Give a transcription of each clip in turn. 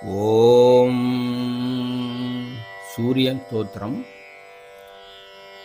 ஓம் சூரியன் தோத்திரம்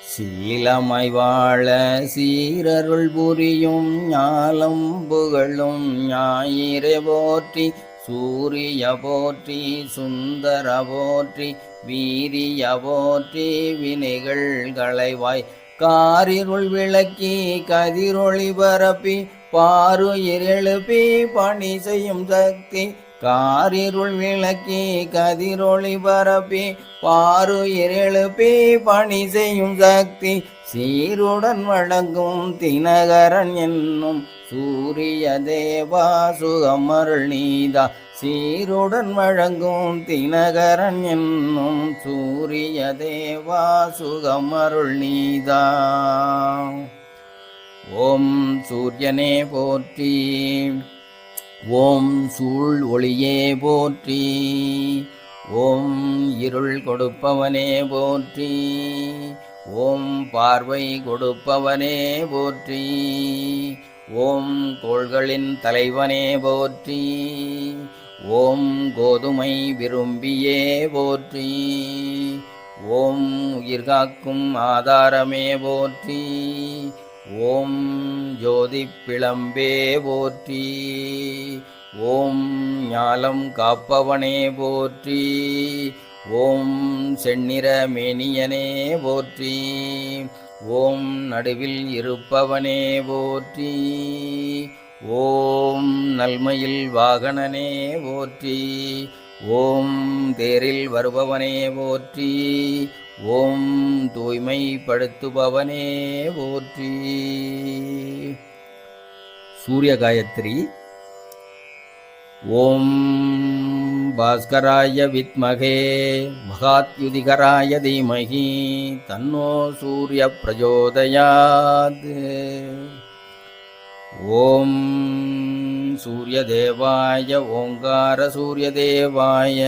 சீலமாய் வாழ சீரருள் புரியும் ஞாலம் புகழும் ஞாயிறை போற்றி சூரிய போற்றி சுந்தர போற்றி வீரிய போற்றி வினைகள் களைவாய் காரிருள் விளக்கி கதிரொளி பரப்பி பாரு எழுப்பி பணி செய்யும் சக்தி காரிருள் விளக்கி கதிரொளி பரப்பி பாரு எழுப்பி பணி செய்யும் சக்தி சீருடன் வழங்கும் தினகரன் என்னும் சூரிய தேவா சுகமருள் நீதா. சீருடன் வழங்கும் தினகரன் என்னும் சூரிய தேவா சுகமருள் நீதா. ஓம் சூரியனே போற்றி. ஓம் சூழ் ஒளியே போற்றி. ஓம் இருள் கொடுப்பவனே போற்றி. ஓம் பார்வை கொடுப்பவனே போற்றி. ஓம் கோள்களின் தலைவனே போற்றி. ஓம் கோதுமை விரும்பியே போற்றி. ஓம் உயிர்காக்கும் ஆதாரமே போற்றி. ஓம் ஜோதி பிளம்பே போற்றி. ஓம் ஞாலம் காப்பவனே போற்றி. ஓம் செந்நிற மேனியனே போற்றி. ஓம் நடுவில் இருப்பவனே போற்றி. ஓம் நல்மையில் வாகனனே போற்றி. ஓம் தேரில் வருபவனே போற்றி ஓம் தூய்மைப்படுத்துபவனே போற்றி. சூரிய காயத்ரி ஓம் பாஸ்கராய வித்மகே மகாத்யுதிகராய தீமகி தன்னோ சூரிய பிரஜோதயாத். ஓம் சூரியதேவாய ஓங்கார சூரியதேவாய.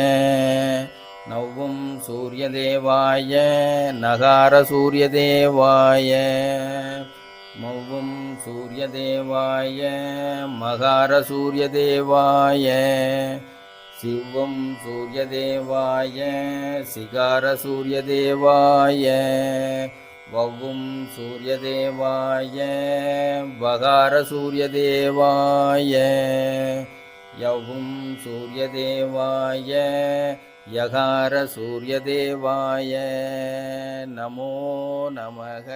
நவ்வும் சூரியதேவாய நகார சூரியதேவாய. மௌவும் சூரியதேவாய மகார சூரியதேவாய. சிவம் சூரியதேவாய சிகார சூரியதேவாய. வவும் சூரியதேவாய வகார சூரியதேவாய யவும் சூரியதேவாய யகார சூரியதேவாய. நமோ நமக.